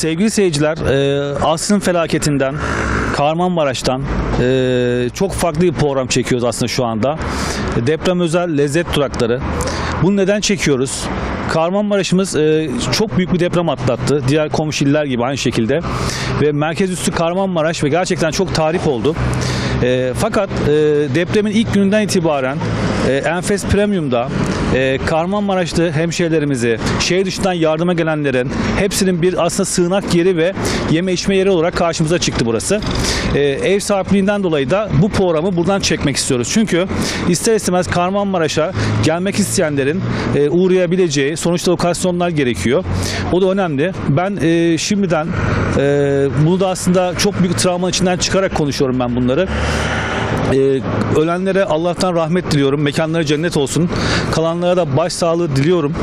Sevgili seyirciler, e, asrın felaketinden, Kahramanmaraş'tan e, çok farklı bir program çekiyoruz aslında şu anda. Deprem özel lezzet durakları. Bunu neden çekiyoruz? Kahramanmaraş'ımız e, çok büyük bir deprem atlattı. Diğer komşu iller gibi aynı şekilde. Ve merkez üstü Kahramanmaraş ve gerçekten çok tarif oldu. E, fakat e, depremin ilk gününden itibaren e, Enfes Premium'da e, Kahramanmaraşlı hemşehrilerimizi, şehir dışından yardıma gelenlerin hepsinin bir aslında sığınak yeri ve yeme içme yeri olarak karşımıza çıktı burası. E, ev sahipliğinden dolayı da bu programı buradan çekmek istiyoruz. Çünkü ister istemez Kahramanmaraş'a gelmek isteyenlerin e, uğrayabileceği sonuçta lokasyonlar gerekiyor. O da önemli. Ben e, şimdiden e, bunu da aslında çok büyük travma içinden çıkarak konuşuyorum ben bunları. Ee, ölenlere Allah'tan rahmet diliyorum. Mekanları cennet olsun. Kalanlara da başsağlığı diliyorum.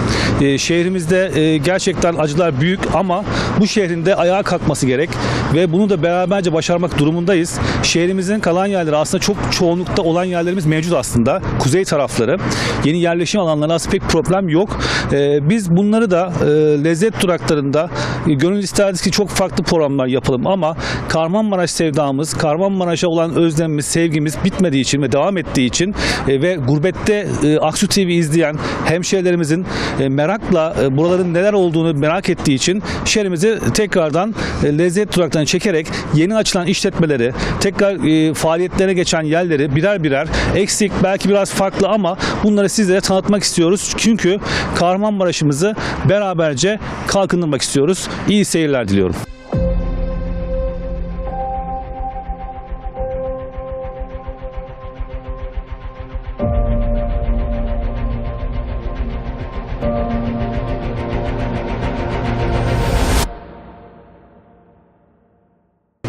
Ee, şehrimizde e, gerçekten acılar büyük ama bu şehrin de ayağa kalkması gerek ve bunu da beraberce başarmak durumundayız. Şehrimizin kalan yerleri aslında çok çoğunlukta olan yerlerimiz mevcut aslında. Kuzey tarafları. Yeni yerleşim alanları aslında pek problem yok. Ee, biz bunları da e, lezzet duraklarında e, gönül isteriz ki çok farklı programlar yapalım ama Kahramanmaraş sevdamız, Kahramanmaraş'a olan özlemimiz, sevgimiz bitmediği için ve devam ettiği için e, ve gurbette e, Aksu TV izleyen hemşehrilerimizin e, merakla e, buraların neler olduğunu merak ettiği için şehrimizi tekrardan e, lezzet duraklarını çekerek yeni açılan işletmeleri, tekrar e, faaliyetlere geçen yerleri birer birer eksik belki biraz farklı ama bunları sizlere tanıtmak istiyoruz. Çünkü Kahramanmaraş'ımızı beraberce kalkındırmak istiyoruz. İyi seyirler diliyorum.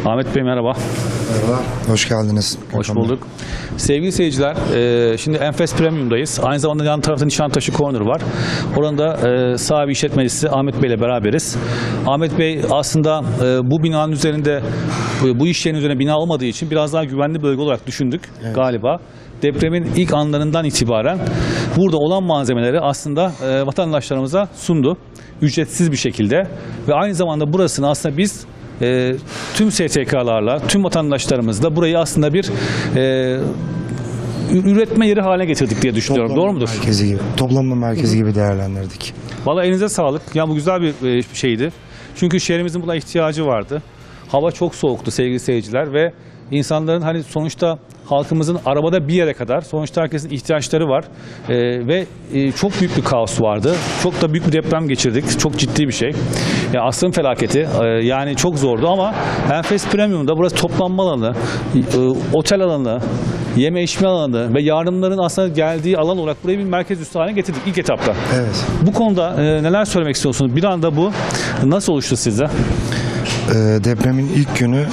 Ahmet Bey merhaba. Merhaba. Hoş geldiniz. Hoş bulduk. Sevgili seyirciler, e, şimdi Enfes Premium'dayız. Aynı zamanda yan tarafta Nişantaşı Corner var. Orada e, sahibi işletmecisi Ahmet Bey ile beraberiz. Ahmet Bey aslında e, bu binanın üzerinde, bu, bu iş yerinin üzerine bina olmadığı için biraz daha güvenli bölge olarak düşündük galiba. Depremin ilk anlarından itibaren burada olan malzemeleri aslında e, vatandaşlarımıza sundu. Ücretsiz bir şekilde ve aynı zamanda burasını aslında biz e, tüm STK'larla, tüm vatandaşlarımızla burayı aslında bir e, üretme yeri haline getirdik diye düşünüyorum. Toplanma Doğru mudur? Merkezi gibi. Toplanma merkezi gibi değerlendirdik. Valla elinize sağlık. Ya bu güzel bir e, şeydi. Çünkü şehrimizin buna ihtiyacı vardı. Hava çok soğuktu sevgili seyirciler ve insanların hani sonuçta halkımızın arabada bir yere kadar sonuçta herkesin ihtiyaçları var E, ve e, çok büyük bir kaos vardı. Çok da büyük bir deprem geçirdik. Çok ciddi bir şey. Ya asrın felaketi e, yani çok zordu ama Enfes Premium'da burası toplanma alanı, e, otel alanı, yeme içme alanı ve yardımların aslında geldiği alan olarak burayı bir merkez üssü haline getirdik ilk etapta. Evet. Bu konuda e, neler söylemek istiyorsunuz? Bir anda bu nasıl oluştu sizde? Ee, depremin ilk günü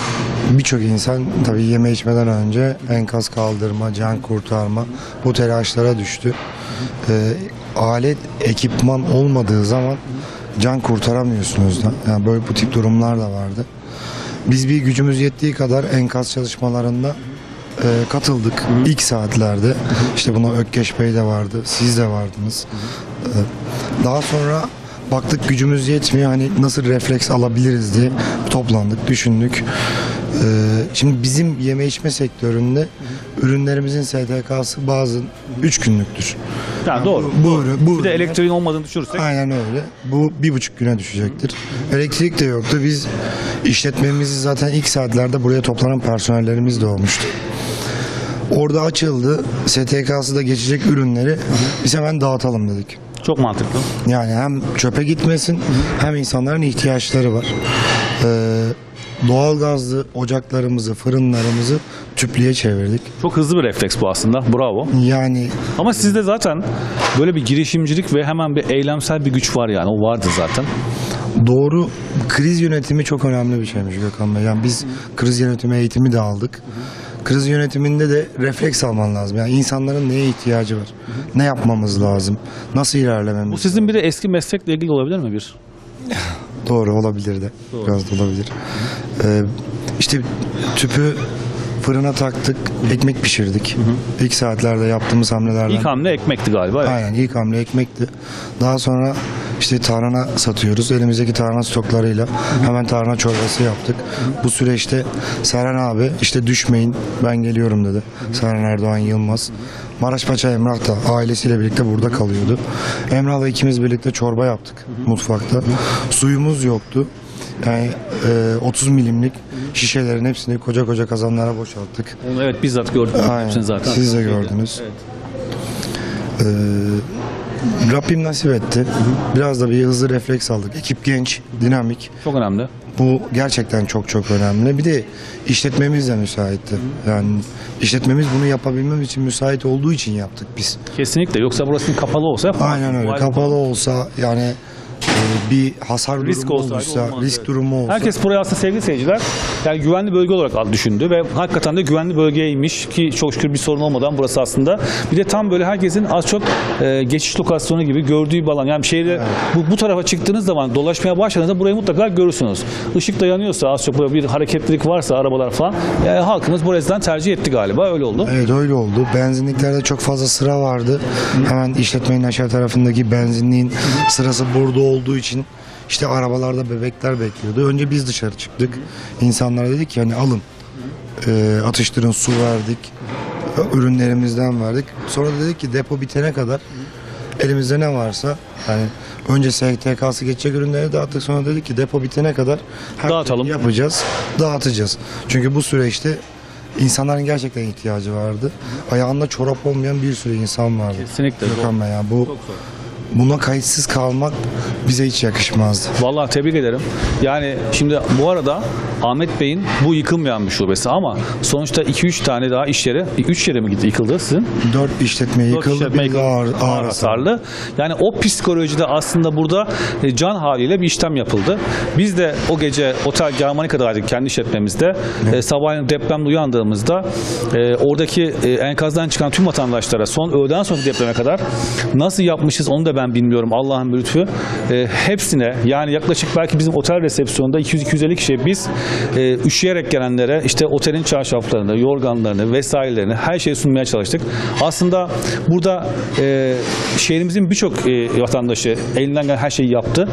birçok insan tabii yeme içmeden önce enkaz kaldırma, can kurtarma bu telaşlara düştü. Ee, alet, ekipman olmadığı zaman can kurtaramıyorsunuz da. Yani böyle bu tip durumlar da vardı. Biz bir gücümüz yettiği kadar enkaz çalışmalarında e, katıldık ilk saatlerde. İşte buna Ökkeş Bey de vardı, siz de vardınız. Ee, Daha sonra baktık gücümüz yetmiyor hani nasıl refleks alabiliriz diye toplandık, düşündük. Ee, Şimdi bizim yeme içme sektöründe ürünlerimizin STK'sı bazı 3 günlüktür. Yani doğru. Bu, ürün- bu Bir de elektriğin olmadığını düşünürsek Aynen öyle. Bu bir buçuk güne düşecektir. Elektrik de yoktu. Biz işletmemizi zaten ilk saatlerde buraya toplanan personellerimiz de olmuştu. Orada açıldı. STK'sı da geçecek ürünleri biz hemen dağıtalım dedik. çok mantıklı. Yani hem çöpe gitmesin hem insanların ihtiyaçları var. Ee, doğalgazlı ocaklarımızı, fırınlarımızı tüplüye çevirdik. Çok hızlı bir refleks bu aslında. Bravo. Yani Ama sizde zaten böyle bir girişimcilik ve hemen bir eylemsel bir güç var yani. O vardı zaten. Doğru kriz yönetimi çok önemli bir şeymiş Gökhan Bey. Yani biz kriz yönetimi eğitimi de aldık. Kriz yönetiminde de refleks alman lazım. Yani insanların neye ihtiyacı var? Ne yapmamız lazım? Nasıl ilerlememiz? Bu sizin bir de eski meslekle ilgili olabilir mi bir? Doğru olabilir de. Biraz da olabilir. Ee, işte tüpü fırına taktık, ekmek pişirdik. İlk saatlerde yaptığımız hamlelerden. İlk hamle ekmekti galiba. evet. Aynen ilk hamle ekmekti. Daha sonra işte tarhana satıyoruz. Elimizdeki tarhana stoklarıyla hemen tarhana çorbası yaptık. Bu süreçte Serhan abi işte düşmeyin ben geliyorum dedi. Serhan Erdoğan Yılmaz. Maraşpaşa Emrah da ailesiyle birlikte burada kalıyordu. Emrah'la ikimiz birlikte çorba yaptık mutfakta. Suyumuz yoktu. Yani e, 30 milimlik şişelerin hepsini koca koca kazanlara boşalttık. Onu evet bizzat gördüm. Aynen. Hepsini zaten. Siz de gördünüz. Evet. Ee, Rabbim nasip etti. Biraz da bir hızlı refleks aldık. Ekip genç, dinamik. Çok önemli. Bu gerçekten çok çok önemli. Bir de işletmemiz de müsaitti. Yani işletmemiz bunu yapabilmem için müsait olduğu için yaptık biz. Kesinlikle. Yoksa burasının kapalı olsa Aynen öyle. Vay- Kapalı olsa yani bir hasar Risk durumu olsaydı olursa, olmaz, risk evet. durumu olsa. Herkes buraya aslında sevgili seyirciler yani güvenli bölge olarak düşündü ve hakikaten de güvenli bölgeymiş ki çok şükür bir sorun olmadan burası aslında. Bir de tam böyle herkesin az çok e, geçiş lokasyonu gibi gördüğü bir alan. Yani şehirde bu, bu tarafa çıktığınız zaman dolaşmaya başladığınızda burayı mutlaka görürsünüz. Işık da yanıyorsa az çok böyle bir hareketlilik varsa arabalar falan e, halkımız bu yüzden tercih etti galiba öyle oldu. Evet öyle oldu. Benzinliklerde çok fazla sıra vardı. Hemen işletmenin aşağı tarafındaki benzinliğin sırası burada olduğu için işte arabalarda bebekler bekliyordu. Önce biz dışarı çıktık. İnsanlara dedik ki hani alın. Ee, atıştırın su verdik. Ürünlerimizden verdik. Sonra da dedik ki depo bitene kadar elimizde ne varsa hani önce STK'sı geçecek ürünleri dağıttık. Sonra dedik ki depo bitene kadar her Dağıtalım. yapacağız, dağıtacağız. Çünkü bu süreçte insanların gerçekten ihtiyacı vardı. Ayağında çorap olmayan bir sürü insan vardı. Kesinlikle. Gökhan Bey ya bu buna kayıtsız kalmak bize hiç yakışmazdı. Vallahi tebrik ederim. Yani şimdi bu arada Ahmet Bey'in bu yıkılmayan bir şubesi ama sonuçta 2-3 tane daha iş yeri, 3 yere mi gitti yıkıldı sizin? Dört işletme Dört yıkıldı, işletme bir de ağır, ağır hasar. hasarlı. Yani o psikolojide aslında burada e, can haliyle bir işlem yapıldı. Biz de o gece Otel Germanika'daydık kendi işletmemizde. E, sabahleyin depremde uyandığımızda e, oradaki e, enkazdan çıkan tüm vatandaşlara son öğleden sonraki depreme kadar nasıl yapmışız onu da ben bilmiyorum. Allah'ın lütfu. E, hepsine yani yaklaşık belki bizim otel resepsiyonunda 200-250 kişiye biz e, üşüyerek gelenlere işte otelin çarşaflarını, yorganlarını vesairelerini her şeyi sunmaya çalıştık. Aslında burada e, şehrimizin birçok e, vatandaşı elinden gelen her şeyi yaptı.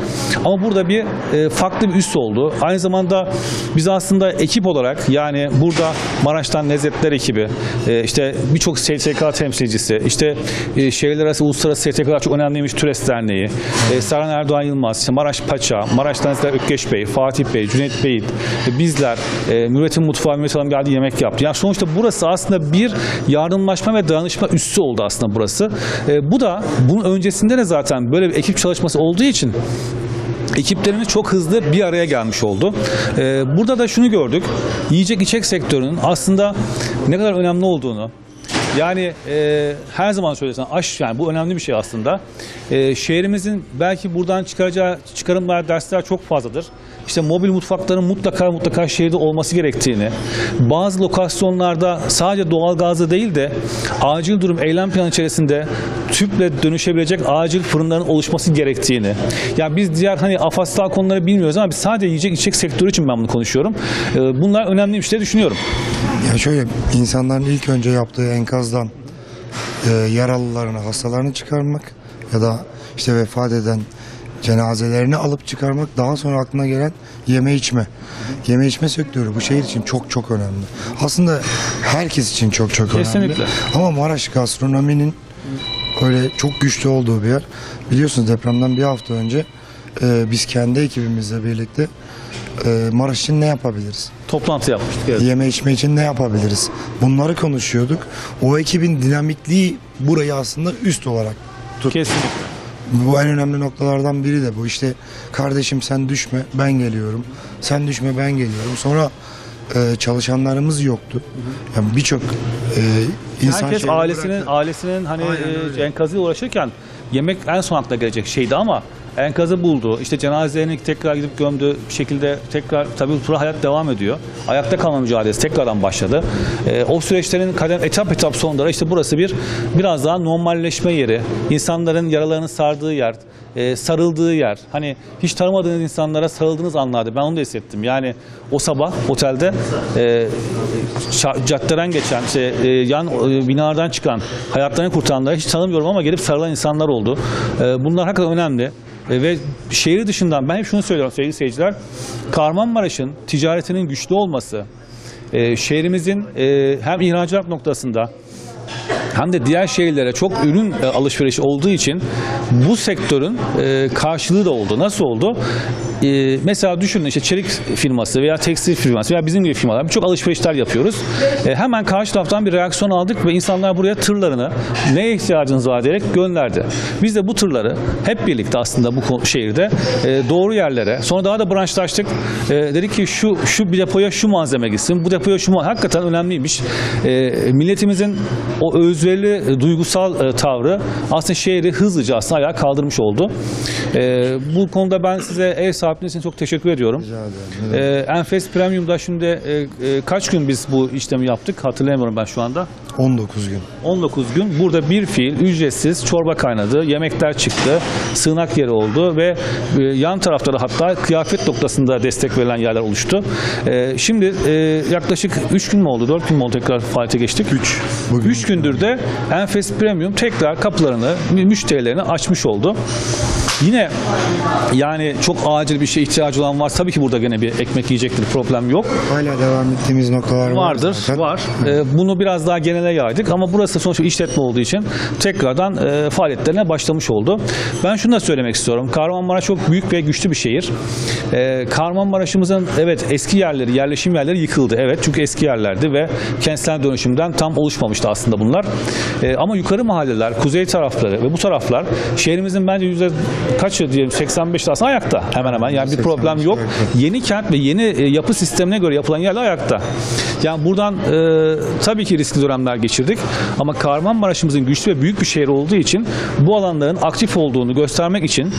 Ama burada bir e, farklı bir üst oldu. Aynı zamanda biz aslında ekip olarak yani burada Maraş'tan Lezzetler ekibi, e, işte birçok STK temsilcisi, işte e, şehirler arası uluslararası STK'lar çok önemliymiş TÜRES Derneği, e, Serhan Erdoğan Yılmaz, Maraş Paça, Maraş'tan Lezzetler Ökkeş Bey, Fatih Bey, Cüneyt Bey, e, bizler, e, Müretin Mutfağı, Mehmet Hanım geldi yemek yaptı. Yani sonuçta burası aslında bir yardımlaşma ve dayanışma üssü oldu aslında burası. E, bu da bunun öncesinde de zaten böyle bir ekip çalışması olduğu için ekiplerimiz çok hızlı bir araya gelmiş oldu. Ee, burada da şunu gördük. Yiyecek içecek sektörünün aslında ne kadar önemli olduğunu yani e, her zaman söylesen aş yani bu önemli bir şey aslında. E, şehrimizin belki buradan çıkaracağı çıkarımlar dersler çok fazladır. İşte mobil mutfakların mutlaka mutlaka şehirde olması gerektiğini, bazı lokasyonlarda sadece doğalgazlı değil de acil durum eylem planı içerisinde tüple dönüşebilecek acil fırınların oluşması gerektiğini. Yani biz diğer hani afastal konuları bilmiyoruz ama biz sadece yiyecek içecek sektörü için ben bunu konuşuyorum. E, bunlar önemliymiş diye düşünüyorum. Ya şöyle insanların ilk önce yaptığı enkazdan e, yaralılarını, hastalarını çıkarmak ya da işte vefat eden cenazelerini alıp çıkarmak daha sonra aklına gelen yeme içme. Yeme içme sektörü bu şehir için çok çok önemli. Aslında herkes için çok çok önemli. Kesinlikle. Ama Maraş gastronominin öyle çok güçlü olduğu bir yer. Biliyorsunuz depremden bir hafta önce e, biz kendi ekibimizle birlikte e, Maraş için ne yapabiliriz? Toplantı yapmıştık. Evet. Yeme içme için ne yapabiliriz? Bunları konuşuyorduk. O ekibin dinamikliği burayı aslında üst olarak tut. Kesinlikle. Bu en önemli noktalardan biri de bu. İşte kardeşim sen düşme ben geliyorum. Sen düşme ben geliyorum. Sonra e, çalışanlarımız yoktu. Yani birçok e, insan Herkes şeyini ailesinin bıraktı. ailesinin hani Aynen e, öyle. enkazıyla uğraşırken yemek en son aklına gelecek şeydi ama enkazı buldu. İşte cenazelerini tekrar gidip gömdü. Bir şekilde tekrar tabii bu hayat devam ediyor. Ayakta kalma mücadelesi tekrardan başladı. E, o süreçlerin kadem etap etap sonları işte burası bir biraz daha normalleşme yeri. İnsanların yaralarını sardığı yer, e, sarıldığı yer. Hani hiç tanımadığınız insanlara sarıldığınız anlardı. Ben onu da hissettim. Yani o sabah otelde e, caddeden geçen, işte, e, yan e, binalardan çıkan, hayatlarını kurtaranları hiç tanımıyorum ama gelip sarılan insanlar oldu. E, bunlar hakikaten önemli. Ve şehir dışından ben hep şunu söylüyorum sevgili seyirciler. Kahramanmaraş'ın ticaretinin güçlü olması, e, şehrimizin e, hem ihracat noktasında hem de diğer şehirlere çok ürün e, alışverişi olduğu için bu sektörün e, karşılığı da oldu. Nasıl oldu? E, mesela düşünün işte çelik firması veya tekstil firması veya bizim gibi firmalar birçok alışverişler yapıyoruz. E, hemen karşı taraftan bir reaksiyon aldık ve insanlar buraya tırlarını neye ihtiyacınız var diyerek gönderdi. Biz de bu tırları hep birlikte aslında bu şehirde e, doğru yerlere sonra daha da branşlaştık. E, dedik ki şu şu bir depoya şu malzeme gitsin, bu depoya şu malzeme. Hakikaten önemliymiş. E, milletimizin o özverili duygusal e, tavrı aslında şehri hızlıca aslında ayağa kaldırmış oldu. E, bu konuda ben size ev sahipliğiniz için çok teşekkür ediyorum. Rica ederim. E, Enfes Premium'da şimdi e, e, kaç gün biz bu işlemi yaptık hatırlayamıyorum ben şu anda. 19 gün. 19 gün burada bir fiil ücretsiz çorba kaynadı, yemekler çıktı, sığınak yeri oldu ve e, yan tarafta da hatta kıyafet noktasında destek verilen yerler oluştu. E, şimdi e, yaklaşık 3 gün mü oldu, 4 gün mü oldu tekrar faaliyete geçtik? 3. Bugün 3 gündür de Enfes Premium tekrar kapılarını mü- müşterilerine açmış oldu. Yine yani çok acil bir şey ihtiyacı olan var. Tabii ki burada gene bir ekmek yiyecektir, problem yok. Hala devam ettiğimiz noktalar var Vardır, zaten. var. Ee, bunu biraz daha genele yaydık ama burası sonuçta işletme olduğu için tekrardan e, faaliyetlerine başlamış oldu. Ben şunu da söylemek istiyorum. Kahramanmaraş çok büyük ve güçlü bir şehir. Ee, Kahramanmaraş'ımızın evet eski yerleri, yerleşim yerleri yıkıldı. Evet çünkü eski yerlerdi ve kentsel dönüşümden tam oluşmamıştı aslında bunlar. Ee, ama yukarı mahalleler, kuzey tarafları ve bu taraflar şehrimizin bence yüzde kaçı diyelim 85 aslında ayakta hemen hemen. Yani bir problem yok. Yeni kent ve yeni e, yapı sistemine göre yapılan yerler ayakta. Yani buradan e, tabii ki riskli dönemler geçirdik ama Kahramanmaraş'ımızın güçlü ve büyük bir şehir olduğu için bu alanların aktif olduğunu göstermek için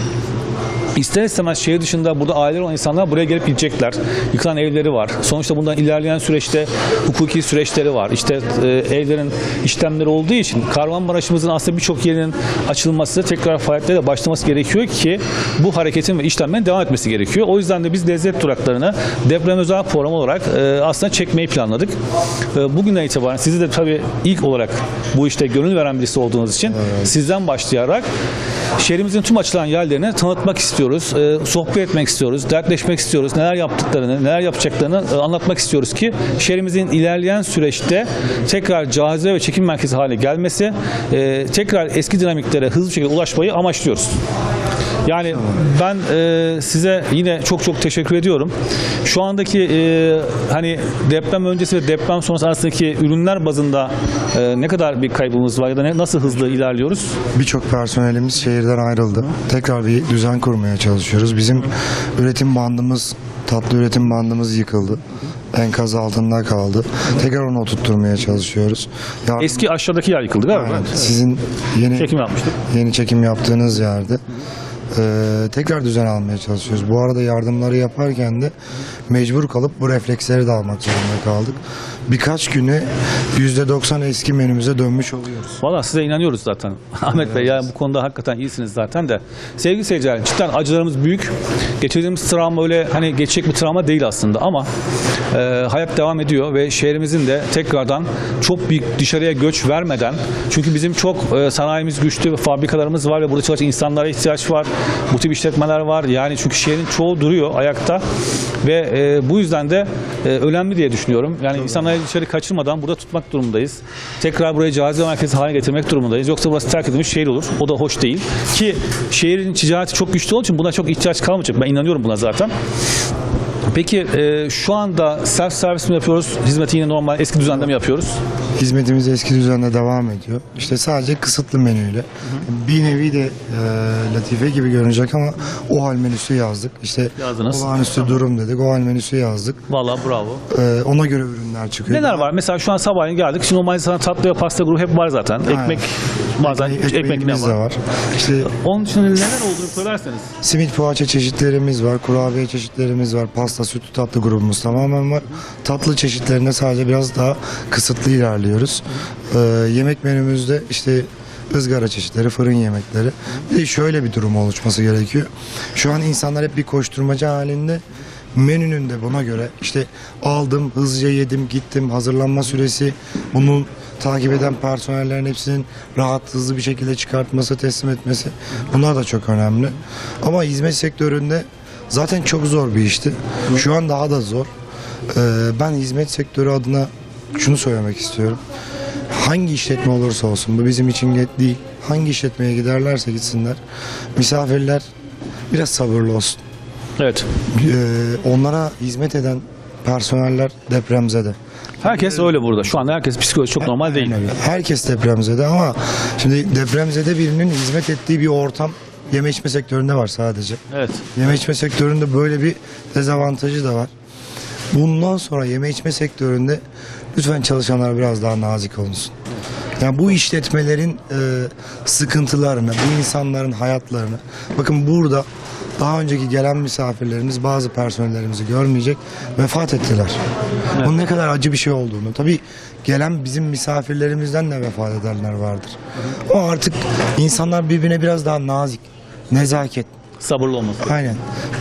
İster istemez şehir dışında burada aileler olan insanlar buraya gelip gidecekler. Yıkılan evleri var. Sonuçta bundan ilerleyen süreçte hukuki süreçleri var. İşte e, evlerin işlemleri olduğu için Kahramanmaraş'ımızın aslında birçok yerinin açılması, tekrar faaliyetlere başlaması gerekiyor ki bu hareketin ve işlemlerin devam etmesi gerekiyor. O yüzden de biz lezzet duraklarını deprem özel program olarak e, aslında çekmeyi planladık. E, bugünden itibaren sizi de tabii ilk olarak bu işte gönül veren birisi olduğunuz için sizden başlayarak şehrimizin tüm açılan yerlerini tanıtmak istiyoruz. E, sohbet etmek istiyoruz. Dertleşmek istiyoruz. Neler yaptıklarını, neler yapacaklarını e, anlatmak istiyoruz ki şehrimizin ilerleyen süreçte tekrar cazibe ve çekim merkezi hale gelmesi, e, tekrar eski dinamiklere hızlı bir şekilde ulaşmayı amaçlıyoruz. Yani ben e, size yine çok çok teşekkür ediyorum. Şu andaki e, hani deprem öncesi ve deprem sonrası arasındaki ürünler bazında e, ne kadar bir kaybımız var ya da ne, nasıl hızlı ilerliyoruz? Birçok personelimiz şehirden ayrıldı. Tekrar bir düzen kurmaya çalışıyoruz. Bizim üretim bandımız, tatlı üretim bandımız yıkıldı. Enkaz altında kaldı. Tekrar onu oturtturmaya çalışıyoruz. Yardım- Eski aşağıdaki yer yıkıldı galiba. Aynen. Sizin yeni Çekim yapmıştık. yeni çekim yaptığınız yerde eee, tekrar düzen almaya çalışıyoruz. Bu arada yardımları yaparken de mecbur kalıp bu refleksleri de almak zorunda kaldık. Birkaç güne %90 eski menümüze dönmüş oluyoruz. Valla size inanıyoruz zaten. Ahmet Bey yani bu konuda hakikaten iyisiniz zaten de. Sevgili seyirciler cidden acılarımız büyük. Geçirdiğimiz travma öyle hani geçecek bir travma değil aslında ama e, hayat devam ediyor ve şehrimizin de tekrardan çok büyük dışarıya göç vermeden çünkü bizim çok e, sanayimiz güçlü fabrikalarımız var ve burada çalışan insanlara ihtiyaç var. Bu tip işletmeler var. Yani çünkü şehrin çoğu duruyor ayakta ve e, bu yüzden de e, önemli diye düşünüyorum. Yani insanları dışarı kaçırmadan burada tutmak durumundayız. Tekrar burayı cazibe merkezi haline getirmek durumundayız. Yoksa burası terk edilmiş şehir olur. O da hoş değil. Ki şehrin ticareti çok güçlü olduğu için buna çok ihtiyaç kalmayacak. Ben inanıyorum buna zaten. Peki e, şu anda self servis mi yapıyoruz? Hizmeti yine normal eski düzende mi yapıyoruz? Hizmetimiz eski düzenle devam ediyor. İşte sadece kısıtlı menüyle. Bir nevi de e, latife gibi görünecek ama o hal menüsü yazdık. İşte Yazdınız. olağanüstü durum dedik. O hal menüsü yazdık. Vallahi bravo. E, ona göre ürünler çıkıyor. Neler var? Mesela şu an sabahleyin geldik. Şimdi normalde sana tatlı ve pasta grubu hep var zaten. Ekmek bazen ekmek yine Ekmeğimiz de var. var. İşte Onun dışında neler olduğunu söylerseniz. simit poğaça çeşitlerimiz var. Kurabiye çeşitlerimiz var. Pasta, sütlü tatlı grubumuz tamamen var. Tatlı çeşitlerinde sadece biraz daha kısıtlı ilerliyoruz. E, yemek menümüzde işte ızgara çeşitleri, fırın yemekleri. Bir de şöyle bir durum oluşması gerekiyor. Şu an insanlar hep bir koşturmaca halinde. Menünün de buna göre işte aldım, hızlıca yedim, gittim, hazırlanma süresi, bunun takip eden personellerin hepsinin rahat hızlı bir şekilde çıkartması, teslim etmesi bunlar da çok önemli. Ama hizmet sektöründe zaten çok zor bir işti. Şu an daha da zor. Ee, ben hizmet sektörü adına şunu söylemek istiyorum. Hangi işletme olursa olsun bu bizim için değil. Hangi işletmeye giderlerse gitsinler misafirler biraz sabırlı olsun. Evet. Ee, onlara hizmet eden personeller depremzede. Herkes öyle burada. Şu anda herkes psikoloji çok normal değil. Herkes depremzede ama şimdi depremzede birinin hizmet ettiği bir ortam yeme içme sektöründe var sadece. Evet. Yeme içme sektöründe böyle bir dezavantajı da var. Bundan sonra yeme içme sektöründe lütfen çalışanlar biraz daha nazik olunsun. Yani bu işletmelerin e, sıkıntılarını, bu insanların hayatlarını. Bakın burada daha önceki gelen misafirlerimiz bazı personellerimizi görmeyecek vefat ettiler. Bunun ne kadar acı bir şey olduğunu. Tabii gelen bizim misafirlerimizden de vefat edenler vardır. Ama artık insanlar birbirine biraz daha nazik, nezaket, Sabırlı olması. Aynen.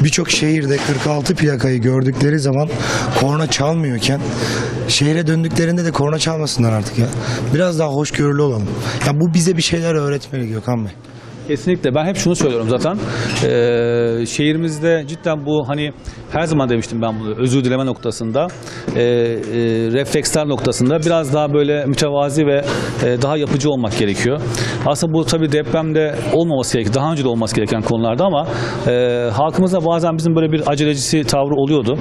Birçok şehirde 46 plakayı gördükleri zaman korna çalmıyorken şehre döndüklerinde de korna çalmasınlar artık ya. Biraz daha hoşgörülü olalım. Ya bu bize bir şeyler öğretmeli Gökhan Bey. Kesinlikle. Ben hep şunu söylüyorum zaten. Ee, şehrimizde cidden bu hani her zaman demiştim ben bunu özür dileme noktasında e, e, refleksler noktasında biraz daha böyle mütevazi ve e, daha yapıcı olmak gerekiyor. Aslında bu tabii depremde olmaması gerekiyor. Daha önce de olması gereken konularda ama e, halkımızda bazen bizim böyle bir acelecisi tavrı oluyordu.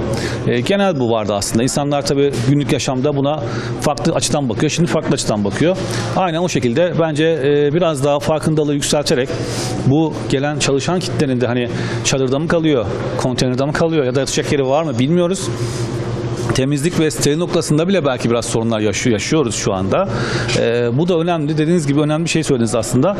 E, genel bu vardı aslında. İnsanlar tabii günlük yaşamda buna farklı açıdan bakıyor. Şimdi farklı açıdan bakıyor. Aynen o şekilde bence e, biraz daha farkındalığı yükselterek bu gelen çalışan kitlenin de hani çadırda mı kalıyor, konteynerde mi kalıyor ya da yatacak yeri var mı bilmiyoruz temizlik ve steril noktasında bile belki biraz sorunlar yaşıyor, yaşıyoruz şu anda. Ee, bu da önemli. Dediğiniz gibi önemli bir şey söylediniz aslında.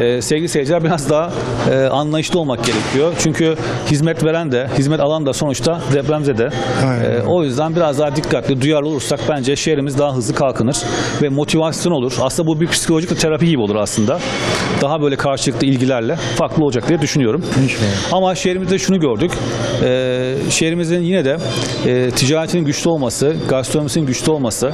Ee, sevgili seyirciler biraz daha e, anlayışlı olmak gerekiyor. Çünkü hizmet veren de, hizmet alan da sonuçta depremzede. Aynen. Ee, o yüzden biraz daha dikkatli, duyarlı olursak bence şehrimiz daha hızlı kalkınır ve motivasyon olur. Aslında bu bir psikolojik terapi gibi olur aslında. Daha böyle karşılıklı ilgilerle farklı olacak diye düşünüyorum. İnşallah. Ama şehrimizde şunu gördük. Ee, şehrimizin yine de e, ticaretin güçlü olması, gastronomisinin güçlü olması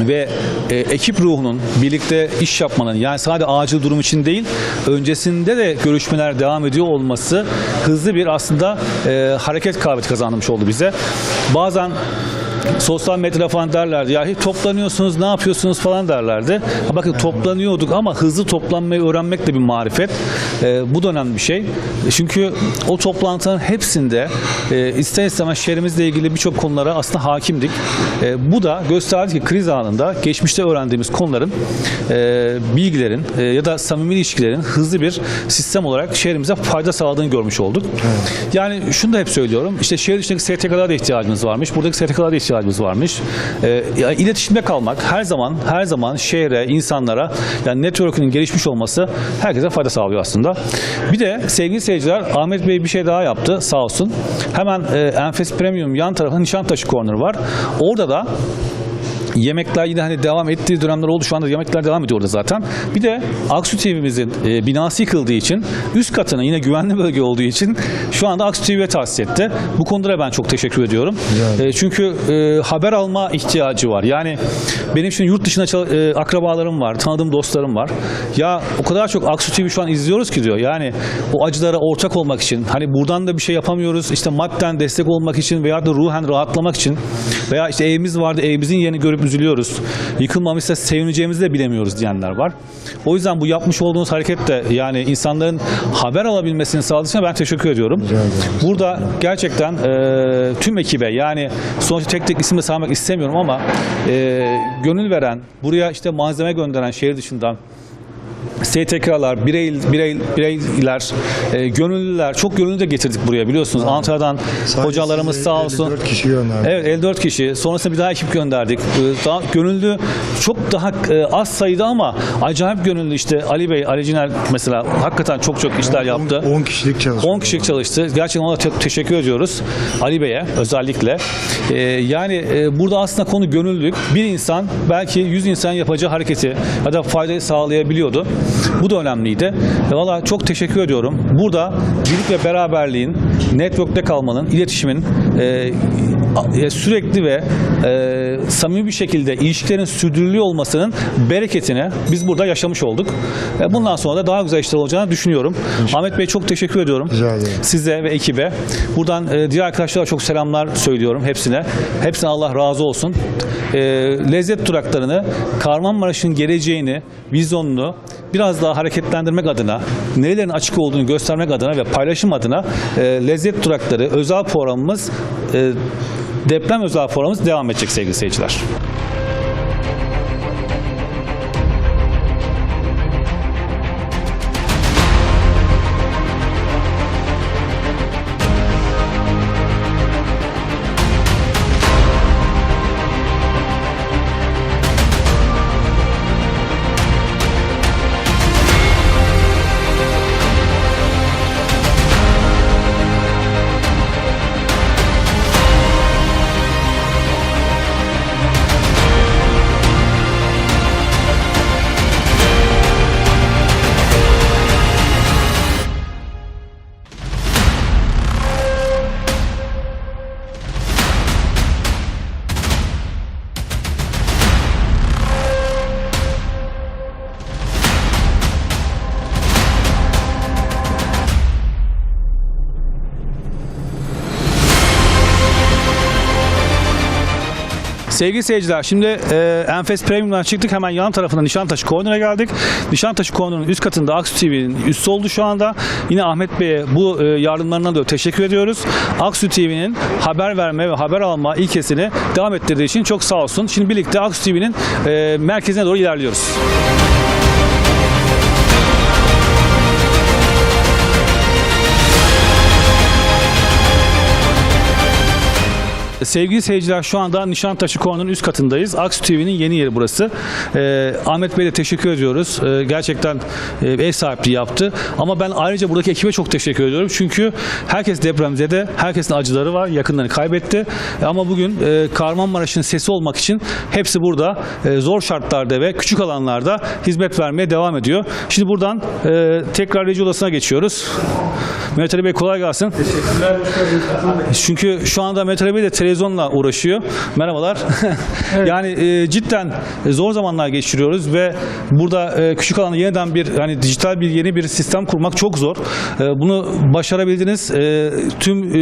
ve e, ekip ruhunun birlikte iş yapmanın yani sadece acil durum için değil öncesinde de görüşmeler devam ediyor olması hızlı bir aslında e, hareket kabiliyeti kazandırmış oldu bize. Bazen sosyal medyada falan derlerdi ya hiç toplanıyorsunuz ne yapıyorsunuz falan derlerdi. Ha bakın toplanıyorduk ama hızlı toplanmayı öğrenmek de bir marifet. E, bu da önemli bir şey. Çünkü o toplantıların hepsinde e, ister istemez şehrimizle ilgili birçok konulara aslında hakimdik. E, bu da gösterdi ki kriz anında geçmişte öğrendiğimiz konuların e, bilgilerin e, ya da samimi ilişkilerin hızlı bir sistem olarak şehrimize fayda sağladığını görmüş olduk. Yani şunu da hep söylüyorum. İşte şehir içindeki STK'lara da ihtiyacımız varmış. Buradaki STK'lara da ihtiyacımız varmış. E, ya iletişimde kalmak her zaman her zaman şehre, insanlara yani network'ünün gelişmiş olması herkese fayda sağlıyor aslında. Bir de sevgili seyirciler Ahmet Bey bir şey daha yaptı sağ olsun. Hemen e, Enfes Premium yan tarafında Nişantaşı Corner var. Orada da Yemekler yine hani devam ettiği dönemler oldu. Şu anda yemekler devam ediyor orada zaten. Bir de Aksu TV'mizin e, binası yıkıldığı için üst katına yine güvenli bölge olduğu için şu anda Aksu TV'ye tahsis etti. Bu konuda da ben çok teşekkür ediyorum. E, çünkü e, haber alma ihtiyacı var. Yani benim şimdi yurt dışında e, akrabalarım var, tanıdığım dostlarım var. Ya o kadar çok Aksu TV şu an izliyoruz ki diyor. Yani o acılara ortak olmak için hani buradan da bir şey yapamıyoruz. İşte madden destek olmak için veya da ruhen rahatlamak için veya işte evimiz vardı evimizin yerini görüp üzülüyoruz. Yıkılmamışsa sevineceğimizi de bilemiyoruz diyenler var. O yüzden bu yapmış olduğunuz hareket de yani insanların haber alabilmesini sağladığı için ben teşekkür ediyorum. Burada gerçekten e, tüm ekibe yani sonuçta tek tek isimle saymak istemiyorum ama e, gönül veren, buraya işte malzeme gönderen şehir dışından STK'lar, birey, birey, bireyler, e, gönüllüler, çok gönüllü de getirdik buraya biliyorsunuz. Antalya'dan Sadece hocalarımız sağ olsun. 54 kişi gönderdi. Evet 54 kişi. Sonrasında bir daha ekip gönderdik. Ee, Daha gönüllü çok daha e, az sayıda ama acayip gönüllü işte Ali Bey, Ali Ciner mesela hakikaten çok çok işler yaptı. 10 kişilik çalışma. 10 kişilik çalıştı. Gerçekten ona çok teşekkür ediyoruz. Ali Bey'e özellikle. Ee, yani e, burada aslında konu gönüllülük. Bir insan belki 100 insan yapacağı hareketi ya da faydayı sağlayabiliyordu. Bu da önemliydi. E, Valla çok teşekkür ediyorum. Burada birlik ve beraberliğin network'te kalmanın, iletişimin e, e, sürekli ve e, samimi bir şekilde ilişkilerin sürdürülüyor olmasının bereketini biz burada yaşamış olduk. E, bundan sonra da daha güzel işler olacağını düşünüyorum. Ahmet Bey çok teşekkür ediyorum. Rica ederim. Size ve ekibe. Buradan e, diğer arkadaşlara çok selamlar söylüyorum hepsine. Hepsine Allah razı olsun. E, lezzet duraklarını Kahramanmaraş'ın geleceğini, vizyonunu biraz daha hareketlendirmek adına, nerelerin açık olduğunu göstermek adına ve paylaşım adına e, lezzet durakları özel programımız e, deprem özel programımız devam edecek sevgili seyirciler. Sevgili seyirciler şimdi e, Enfes Premium'dan çıktık hemen yan tarafında Nişantaşı Corner'a geldik. Nişantaşı Corner'ın üst katında Aksu TV'nin üssü oldu şu anda. Yine Ahmet Bey'e bu e, yardımlarından da teşekkür ediyoruz. Aksu TV'nin haber verme ve haber alma ilkesini devam ettirdiği için çok sağ olsun. Şimdi birlikte Aksu TV'nin e, merkezine doğru ilerliyoruz. Sevgili seyirciler şu anda Nişantaşı Korn'un üst katındayız. Aksu TV'nin yeni yeri burası. Ee, Ahmet Bey'e teşekkür ediyoruz. Ee, gerçekten e, ev sahipliği yaptı. Ama ben ayrıca buradaki ekibe çok teşekkür ediyorum. Çünkü herkes depremzede, herkesin acıları var, yakınlarını kaybetti. Ama bugün e, Kahramanmaraş'ın sesi olmak için hepsi burada e, zor şartlarda ve küçük alanlarda hizmet vermeye devam ediyor. Şimdi buradan e, tekrar reji odasına geçiyoruz. Mehmet Ali Bey kolay gelsin. Çünkü şu anda Mehmet Ali Bey de televizyonla uğraşıyor. Merhabalar. yani e, cidden zor zamanlar geçiriyoruz ve burada e, küçük alanda yeniden bir hani dijital bir yeni bir sistem kurmak çok zor. E, bunu başarabildiniz. E, tüm e,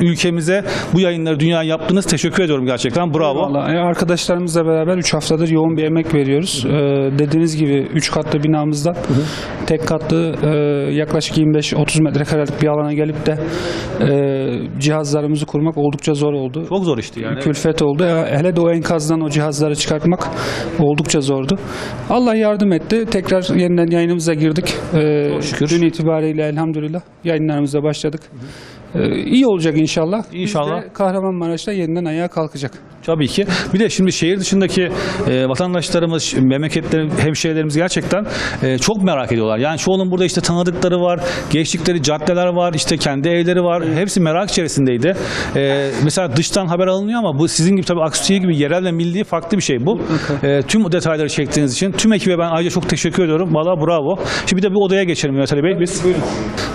ülkemize bu yayınları dünya yaptınız. Teşekkür ediyorum gerçekten. Bravo. Vallahi e, arkadaşlarımızla beraber 3 haftadır yoğun bir emek veriyoruz. Ee, dediğiniz gibi 3 katlı binamızdan tek katlı e, yaklaşık 25-30 metrekarelik bir alana gelip de e, cihazlarımızı kurmak oldukça zor oldu. Çok zor işti yani. Külfet oldu. Hele de o enkazdan o cihazları çıkartmak oldukça zordu. Allah yardım etti. Tekrar yeniden yayınımıza girdik. Ee, şükür. Dün itibariyle elhamdülillah yayınlarımıza başladık. Ee, iyi olacak inşallah. Biz de İnşallah. Kahramanmaraş'ta yeniden ayağa kalkacak. Tabii ki. Bir de şimdi şehir dışındaki e, vatandaşlarımız, memleketlerin, hemşehrilerimiz gerçekten e, çok merak ediyorlar. Yani çoğunun burada işte tanıdıkları var, geçtikleri caddeler var, işte kendi evleri var. Hepsi merak içerisindeydi. E, mesela dıştan haber alınıyor ama bu sizin gibi tabii Aksu TV gibi yerel ve milli farklı bir şey bu. E, tüm detayları çektiğiniz için tüm ekibe ben ayrıca çok teşekkür ediyorum. Valla bravo. Şimdi bir de bir odaya geçelim Mehmet Ali Bey. Biz.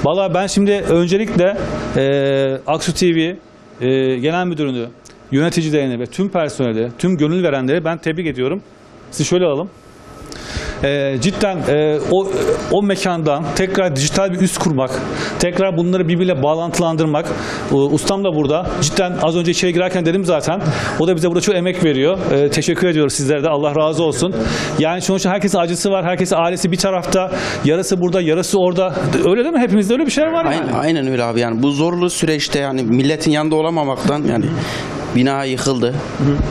Valla ben şimdi öncelikle e, Aksu TV e, Genel Müdürünü, yöneticilerini ve tüm personeli, tüm gönül verenleri ben tebrik ediyorum. Sizi şöyle alalım. Ee, cidden e, o o mekandan tekrar dijital bir üs kurmak, tekrar bunları birbiriyle bağlantılandırmak. E, ustam da burada. Cidden az önce içeri girerken dedim zaten. O da bize burada çok emek veriyor. E, teşekkür ediyoruz sizlere de. Allah razı olsun. Yani sonuçta herkesin acısı var. Herkesin ailesi bir tarafta. Yarısı burada, yarısı orada. Öyle değil mi? Hepimizde öyle bir şey var yani. Aynen, aynen öyle abi yani bu zorlu süreçte yani milletin yanında olamamaktan yani bina yıkıldı.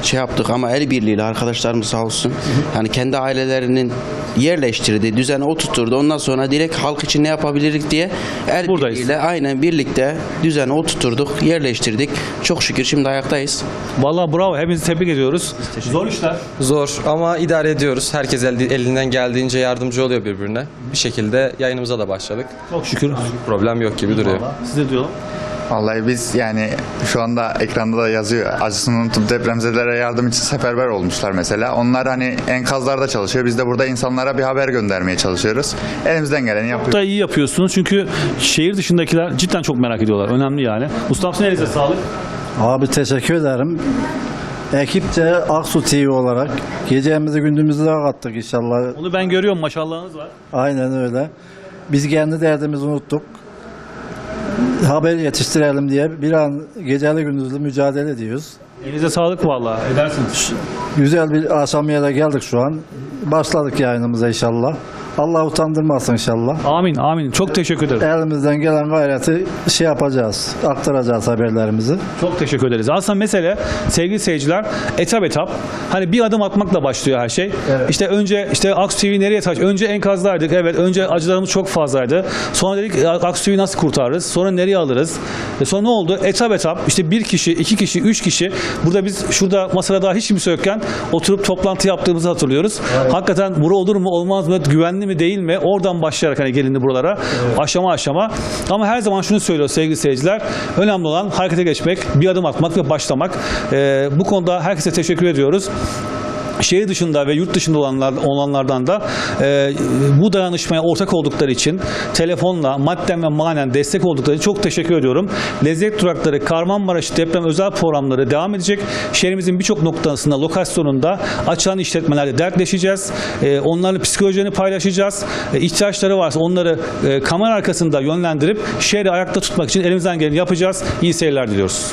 Şey yaptık ama el birliğiyle arkadaşlarımız sağ olsun. Yani kendi ailelerinin yerleştirdi, düzene oturtturdu. Ondan sonra direkt halk için ne yapabiliriz diye el Buradayız. birliğiyle aynen birlikte düzene oturtturduk, yerleştirdik. Çok şükür şimdi ayaktayız. Vallahi bravo. Hepinizi tebrik ediyoruz. Zor işler. Zor ama idare ediyoruz. Herkes el- elinden geldiğince yardımcı oluyor birbirine. Bir şekilde yayınımıza da başladık. Çok şükür. Problem yok gibi duruyor. Size diyorum. Vallahi biz yani şu anda ekranda da yazıyor. Acısını unutup depremzedelere yardım için seferber olmuşlar mesela. Onlar hani enkazlarda çalışıyor. Biz de burada insanlara bir haber göndermeye çalışıyoruz. Elimizden geleni yapıyoruz. da iyi yapıyorsunuz çünkü şehir dışındakiler cidden çok merak ediyorlar. Önemli yani. Mustafa sen elinize sağlık. Abi teşekkür ederim. Ekipçe Aksu TV olarak gecemizi gündüzümüzü de kattık inşallah. Onu ben görüyorum maşallahınız var. Aynen öyle. Biz kendi derdimizi unuttuk. Haber yetiştirelim diye bir an geceli gündüzlü mücadele ediyoruz. Elinize sağlık vallahi. Edersiniz. Güzel bir aşamaya da geldik şu an. Başladık yayınımıza inşallah. Allah utandırmasın inşallah. Amin amin. Çok teşekkür ederim. Elimizden gelen gayreti şey yapacağız. Aktaracağız haberlerimizi. Çok teşekkür ederiz. Aslında mesele sevgili seyirciler etap etap hani bir adım atmakla başlıyor her şey. İşte önce işte Aksu TV nereye taş? Önce enkazdaydık. Evet önce acılarımız çok fazlaydı. Sonra dedik Aksu TV'yi nasıl kurtarırız? Sonra nereye alırız? E sonra ne oldu? Etap etap işte bir kişi, iki kişi, üç kişi burada biz şurada masada daha hiç kimse yokken oturup toplantı yaptığımızı hatırlıyoruz. Hakikaten bura olur mu olmaz mı? Güvenli mi değil mi? Oradan başlayarak hani gelindi buralara. Aşama aşama. Ama her zaman şunu söylüyor sevgili seyirciler. Önemli olan harekete geçmek, bir adım atmak ve başlamak. Ee, bu konuda herkese teşekkür ediyoruz şehir dışında ve yurt dışında olanlar, olanlardan da e, bu dayanışmaya ortak oldukları için telefonla madden ve manen destek oldukları için çok teşekkür ediyorum. Lezzet durakları Kahramanmaraş deprem özel programları devam edecek. Şehrimizin birçok noktasında, lokasyonunda açılan işletmelerle dertleşeceğiz. E, onlarla psikolojilerini paylaşacağız. E, ihtiyaçları varsa onları e, kamera arkasında yönlendirip şehri ayakta tutmak için elimizden geleni yapacağız. İyi seyirler diliyoruz.